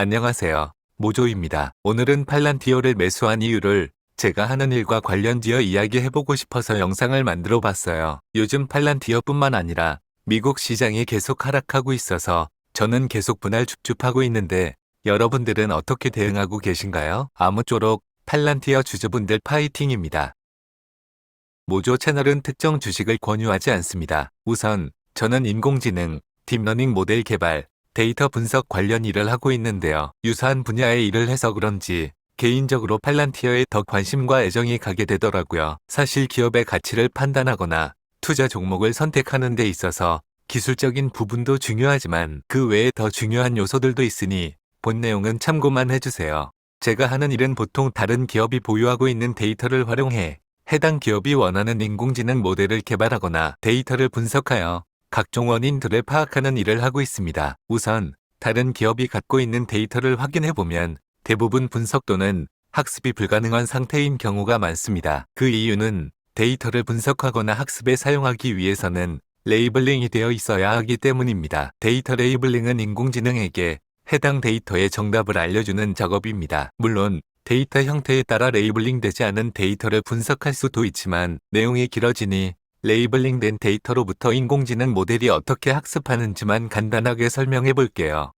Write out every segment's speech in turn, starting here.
안녕하세요. 모조입니다. 오늘은 팔란티어를 매수한 이유를 제가 하는 일과 관련지어 이야기해보고 싶어서 영상을 만들어 봤어요. 요즘 팔란티어뿐만 아니라 미국 시장이 계속 하락하고 있어서 저는 계속 분할 줍줍하고 있는데 여러분들은 어떻게 대응하고 계신가요? 아무쪼록 팔란티어 주주분들 파이팅입니다. 모조 채널은 특정 주식을 권유하지 않습니다. 우선 저는 인공지능, 딥러닝 모델 개발, 데이터 분석 관련 일을 하고 있는데요. 유사한 분야의 일을 해서 그런지 개인적으로 팔란티어에 더 관심과 애정이 가게 되더라고요. 사실 기업의 가치를 판단하거나 투자 종목을 선택하는 데 있어서 기술적인 부분도 중요하지만 그 외에 더 중요한 요소들도 있으니 본 내용은 참고만 해주세요. 제가 하는 일은 보통 다른 기업이 보유하고 있는 데이터를 활용해 해당 기업이 원하는 인공지능 모델을 개발하거나 데이터를 분석하여 각종 원인들을 파악하는 일을 하고 있습니다. 우선 다른 기업이 갖고 있는 데이터를 확인해 보면 대부분 분석도는 학습이 불가능한 상태인 경우가 많습니다. 그 이유는 데이터를 분석하거나 학습에 사용하기 위해서는 레이블링이 되어 있어야 하기 때문입니다. 데이터 레이블링은 인공지능에게 해당 데이터의 정답을 알려주는 작업입니다. 물론 데이터 형태에 따라 레이블링 되지 않은 데이터를 분석할 수도 있지만 내용이 길어지니 레이블링된 데이터로부터 인공지능 모델이 어떻게 학습하는지만 간단하게 설명해 볼게요.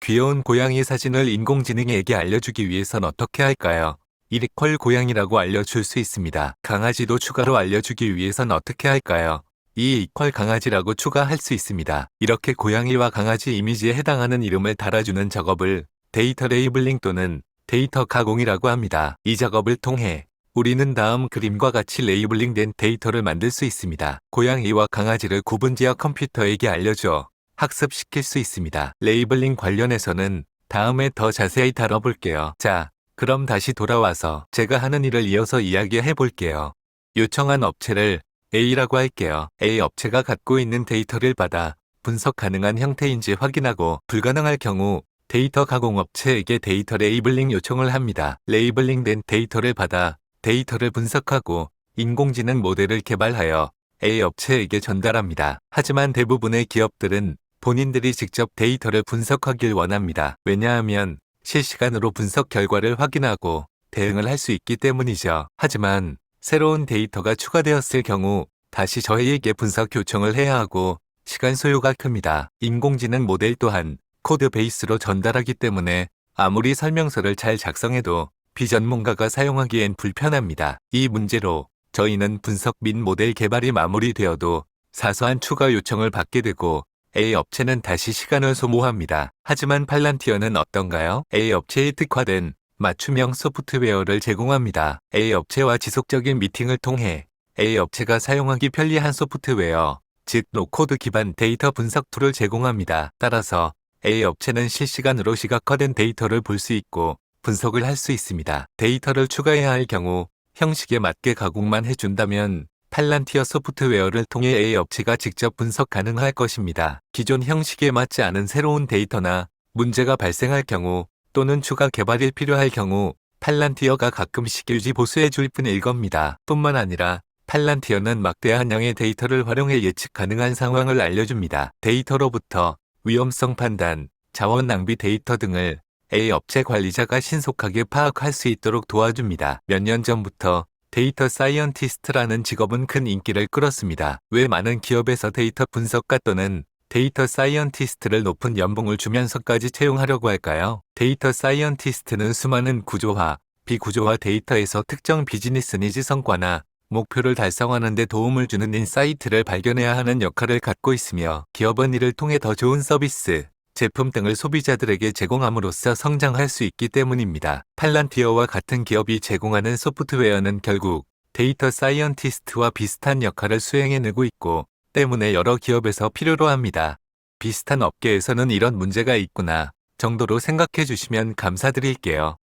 귀여운 고양이 사진을 인공지능에게 알려주기 위해선 어떻게 할까요? 1이퀄 고양이라고 알려줄 수 있습니다. 강아지도 추가로 알려주기 위해선 어떻게 할까요? 2이퀄 강아지라고 추가할 수 있습니다. 이렇게 고양이와 강아지 이미지에 해당하는 이름을 달아주는 작업을 데이터 레이블링 또는 데이터 가공이라고 합니다. 이 작업을 통해 우리는 다음 그림과 같이 레이블링된 데이터를 만들 수 있습니다. 고양이와 강아지를 구분지어 컴퓨터에게 알려줘 학습시킬 수 있습니다. 레이블링 관련해서는 다음에 더 자세히 다뤄볼게요. 자, 그럼 다시 돌아와서 제가 하는 일을 이어서 이야기해 볼게요. 요청한 업체를 A라고 할게요. A 업체가 갖고 있는 데이터를 받아 분석 가능한 형태인지 확인하고 불가능할 경우 데이터 가공 업체에게 데이터 레이블링 요청을 합니다. 레이블링된 데이터를 받아 데이터를 분석하고 인공지능 모델을 개발하여 A 업체에게 전달합니다. 하지만 대부분의 기업들은 본인들이 직접 데이터를 분석하길 원합니다. 왜냐하면 실시간으로 분석 결과를 확인하고 대응을 할 수 있기 때문이죠. 하지만 새로운 데이터가 추가되었을 경우 다시 저희에게 분석 요청을 해야 하고 시간 소요가 큽니다. 인공지능 모델 또한 코드 베이스로 전달하기 때문에 아무리 설명서를 잘 작성해도 비전문가가 사용하기엔 불편합니다. 이 문제로 저희는 분석 및 모델 개발이 마무리되어도 사소한 추가 요청을 받게 되고 A 업체는 다시 시간을 소모합니다. 하지만 팔란티어는 어떤가요? A 업체에 특화된 맞춤형 소프트웨어를 제공합니다. A 업체와 지속적인 미팅을 통해 A 업체가 사용하기 편리한 소프트웨어, 즉 노코드 기반 데이터 분석 툴을 제공합니다. 따라서 A 업체는 실시간으로 시각화된 데이터를 볼 수 있고 분석을 할 수 있습니다. 데이터를 추가해야 할 경우 형식에 맞게 가공만 해준다면 팔란티어 소프트웨어를 통해 A 업체가 직접 분석 가능할 것입니다. 기존 형식에 맞지 않은 새로운 데이터나 문제가 발생할 경우 또는 추가 개발이 필요할 경우 팔란티어가 가끔씩 유지 보수해 줄 뿐일 겁니다. 뿐만 아니라 팔란티어는 막대한 양의 데이터를 활용해 예측 가능한 상황을 알려줍니다. 데이터로부터 위험성 판단, 자원 낭비 데이터 등을 A 업체 관리자가 신속하게 파악할 수 있도록 도와줍니다. 몇 년 전부터 데이터 사이언티스트라는 직업은 큰 인기를 끌었습니다. 왜 많은 기업에서 데이터 분석가 또는 데이터 사이언티스트를 높은 연봉을 주면서까지 채용하려고 할까요? 데이터 사이언티스트는 수많은 구조화, 비구조화 데이터에서 특정 비즈니스 니즈 성과나 목표를 달성하는 데 도움을 주는 인사이트를 발견해야 하는 역할을 갖고 있으며 기업은 이를 통해 더 좋은 서비스, 제품 등을 소비자들에게 제공함으로써 성장할 수 있기 때문입니다. 팔란티어와 같은 기업이 제공하는 소프트웨어는 결국 데이터 사이언티스트와 비슷한 역할을 수행해내고 있고 때문에 여러 기업에서 필요로 합니다. 비슷한 업계에서는 이런 문제가 있구나 정도로 생각해 주시면 감사드릴게요.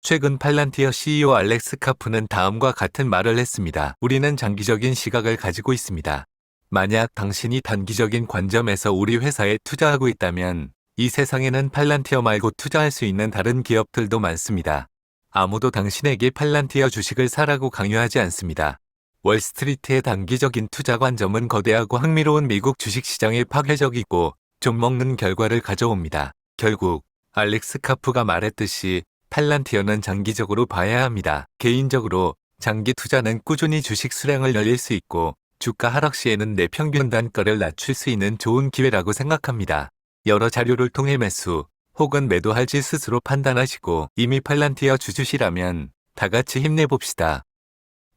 최근 팔란티어 CEO 알렉스 카프는 다음과 같은 말을 했습니다. 우리는 장기적인 시각을 가지고 있습니다. 만약 당신이 단기적인 관점에서 우리 회사에 투자하고 있다면 이 세상에는 팔란티어 말고 투자할 수 있는 다른 기업들도 많습니다. 아무도 당신에게 팔란티어 주식을 사라고 강요하지 않습니다. 월스트리트의 단기적인 투자 관점은 거대하고 흥미로운 미국 주식시장에 파괴적이고 좀 먹는 결과를 가져옵니다. 결국 알렉스 카프가 말했듯이 팔란티어는 장기적으로 봐야 합니다. 개인적으로 장기 투자는 꾸준히 주식 수량을 늘릴 수 있고 주가 하락 시에는 내 평균 단가를 낮출 수 있는 좋은 기회라고 생각합니다. 여러 자료를 통해 매수 혹은 매도할지 스스로 판단하시고 이미 팔란티어 주주시라면 다 같이 힘내봅시다.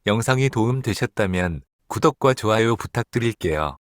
영상이 도움 되셨다면 구독과 좋아요 부탁드릴게요.